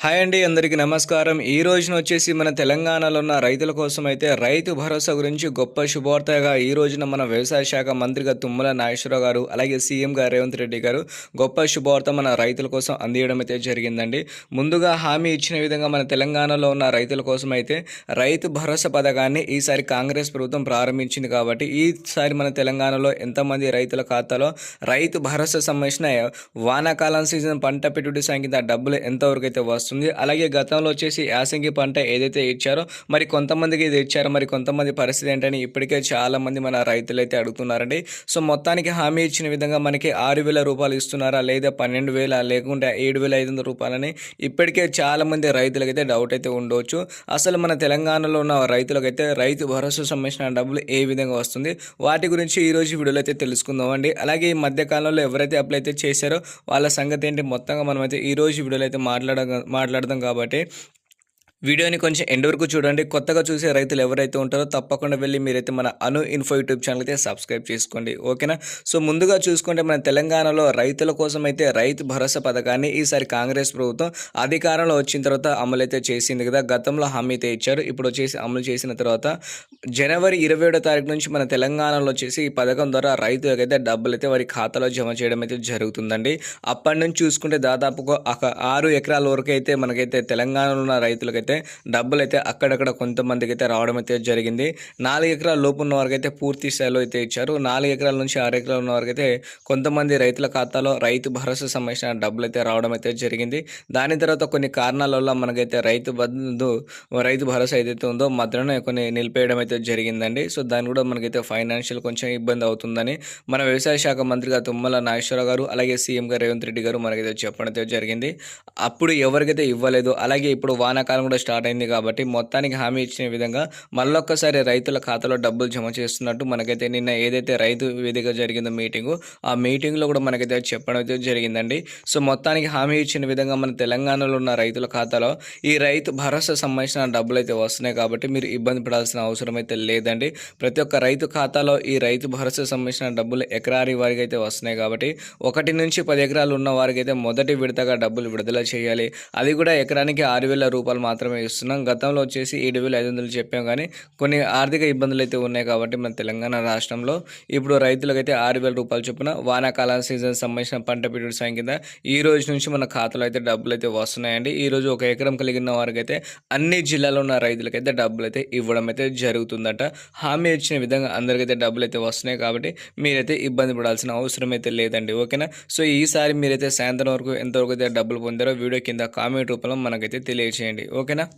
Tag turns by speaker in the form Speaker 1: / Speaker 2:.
Speaker 1: Hi అండి అందరికీ నమస్కారం. ఈ రోజున వచ్చేసి మన తెలంగాణలో ఉన్న రైతుల కోసం అయితే రైతు భరోసా గురించి గొప్ప శుభవార్తగా ఈ రోజున మన వ్యవసాయ శాఖ మంత్రిగా తుమ్మల నాగేశ్వరరావు గారు అలాగే సీఎం రేవంత్ రెడ్డి గారు గొప్ప శుభవార్త మన రైతుల కోసం అందియడం అయితే జరిగిందండి. ముందుగా హామీ ఇచ్చిన విధంగా మన తెలంగాణలో ఉన్న రైతుల కోసం అయితే రైతు భరోసా పథకాన్ని ఈసారి కాంగ్రెస్ ప్రభుత్వం ప్రారంభించింది కాబట్టి ఈసారి మన తెలంగాణలో ఎంతమంది రైతుల ఖాతాలో రైతు భరోసా సంబంధించిన వానాకాలం సీజన్ పంట పెట్టుబడి సంఖ్య డబ్బులు ఎంతవరకు అయితే వస్తుంది అలాగే గతంలో వచ్చేసి యాసంగి పంట ఏదైతే ఇచ్చారో మరి కొంతమందికి ఇది ఇచ్చారో మరి కొంతమంది పరిస్థితి ఏంటని ఇప్పటికే చాలా మంది మన రైతులు అయితే అడుగుతున్నారండి. సో మొత్తానికి హామీ ఇచ్చిన విధంగా మనకి ఆరు వేల రూపాయలు ఇస్తున్నారా లేదా పన్నెండు వేల లేకుంటే ఏడు వేల ఐదు వందల రూపాయలని ఇప్పటికే చాలా మంది రైతులకైతే డౌట్ అయితే ఉండవచ్చు అసలు మన తెలంగాణలో ఉన్న రైతులకైతే రైతు భరోసా సంబంధించిన డబ్బులు ఏ విధంగా వస్తుంది? వాటి గురించి ఈ రోజు వీడియోలో అయితే తెలుసుకుందామండి. అలాగే ఈ మధ్య కాలంలో ఎవరైతే అప్లై అయితే చేశారో వాళ్ళ సంగతి ఏంటి? మొత్తంగా మనం అయితే ఈ రోజు వీడియోలో అయితే మాట్లాడ మాట్లాడతాం కాబట్టి వీడియోని కొంచెం ఎండ్ వరకు చూడండి. కొత్తగా చూసే రైతులు ఎవరైతే ఉంటారో తప్పకుండా వెళ్ళి మీరైతే మన అను ఇన్ఫో యూట్యూబ్ ఛానల్ అయితే సబ్స్క్రైబ్ చేసుకోండి. ఓకేనా? సో ముందుగా చూసుకుంటే మన తెలంగాణలో రైతుల కోసం అయితే రైతు భరోసా పథకాన్ని ఈసారి కాంగ్రెస్ ప్రభుత్వం అధికారంలో వచ్చిన తర్వాత అమలు అయితే చేసింది కదా. గతంలో హామీ అయితే ఇచ్చారు. ఇప్పుడు వచ్చేసి అమలు చేసిన తర్వాత జనవరి ఇరవై ఏడో తారీఖు నుంచి మన తెలంగాణలో వచ్చేసి ఈ పథకం ద్వారా రైతులకైతే డబ్బులు అయితే వారి ఖాతాలో జమ చేయడం అయితే జరుగుతుందండి. అప్పటి నుంచి చూసుకుంటే దాదాపుగా ఒక ఆరు ఎకరాల వరకు అయితే మనకైతే తెలంగాణలో ఉన్న రైతులకైతే డబ్బులు అయితే అక్కడక్కడ కొంతమందికి అయితే రావడం అయితే జరిగింది. నాలుగు ఎకరాల లోపు ఉన్న వారికి అయితే పూర్తి స్థాయిలో అయితే ఇచ్చారు. నాలుగు ఎకరాల నుంచి ఆరు ఎకరాలు ఉన్న వారికి అయితే కొంతమంది రైతుల ఖాతాలో రైతు భరోసా సంబంధించిన డబ్బులు అయితే రావడం అయితే జరిగింది. దాని తర్వాత కొన్ని కారణాల వల్ల మనకైతే రైతు బంధు రైతు భరోసా ఏదైతే ఉందో మధ్యలోనే కొన్ని నిలిపేయడం అయితే జరిగిందండి. సో దాని కూడా మనకైతే ఫైనాన్షియల్ కొంచెం ఇబ్బంది అవుతుందని మన వ్యవసాయ శాఖ మంత్రిగా తుమ్మల నాగేశ్వరరావు గారు అలాగే సీఎంగా రేవంత్ రెడ్డి గారు మనకైతే చెప్పడం అయితే జరిగింది. అప్పుడు ఎవరికైతే ఇవ్వలేదు అలాగే ఇప్పుడు వానాకాలం కూడా స్టార్ట్ అయింది కాబట్టి మొత్తానికి హామీ ఇచ్చిన విధంగా మళ్ళొక్కసారి రైతుల ఖాతాలో డబ్బులు జమ చేస్తున్నట్టు మనకైతే నిన్న ఏదైతే రైతు వేదిక జరిగిందో మీటింగు ఆ మీటింగ్లో కూడా మనకైతే చెప్పడం అయితే జరిగిందండి. సో మొత్తానికి హామీ ఇచ్చిన విధంగా మన తెలంగాణలో ఉన్న రైతుల ఖాతాలో ఈ రైతు భరోసా సంబంధించిన డబ్బులు అయితే వస్తున్నాయి కాబట్టి మీరు ఇబ్బంది పడాల్సిన అవసరం అయితే లేదండి. ప్రతి ఒక్క రైతు ఖాతాలో ఈ రైతు భరోసా సంబంధించిన డబ్బులు ఎకరారి వారికి అయితే వస్తున్నాయి కాబట్టి ఒకటి నుంచి పది ఎకరాలు ఉన్న వారికి అయితే మొదటి విడతగా డబ్బులు విడుదల చేయాలి. అది కూడా ఎకరానికి ఆరు వేల రూపాయలు మాత్రమే ఇస్తున్నాం. గతంలో వచ్చేసి ఏడు వేల ఐదు వందలు చెప్పాం కానీ కొన్ని ఆర్థిక ఇబ్బందులు అయితే ఉన్నాయి కాబట్టి మన తెలంగాణ రాష్ట్రంలో ఇప్పుడు రైతులకైతే ఆరు వేల రూపాయలు చొప్పున వానాకాలం సీజన్ సంబంధించిన పంట పెట్టుబడి సాయం కింద ఈ రోజు నుంచి మన ఖాతాలో అయితే డబ్బులు అయితే వస్తున్నాయండి. ఈ రోజు ఒక ఎకరం కలిగిన వారికి అయితే అన్ని జిల్లాలో ఉన్న రైతులకైతే డబ్బులు అయితే ఇవ్వడం అయితే జరుగుతుందట. హామీ ఇచ్చిన విధంగా అందరికైతే డబ్బులు అయితే వస్తున్నాయి కాబట్టి మీరైతే ఇబ్బంది పడాల్సిన అవసరం అయితే లేదండి. ఓకేనా? సో ఈసారి మీరైతే సాయంత్రం వరకు ఎంతవరకు అయితే డబ్బులు పొందారో వీడియో కింద కామెంట్ రూపంలో మనకైతే తెలియజేయండి ఓకేనా? ना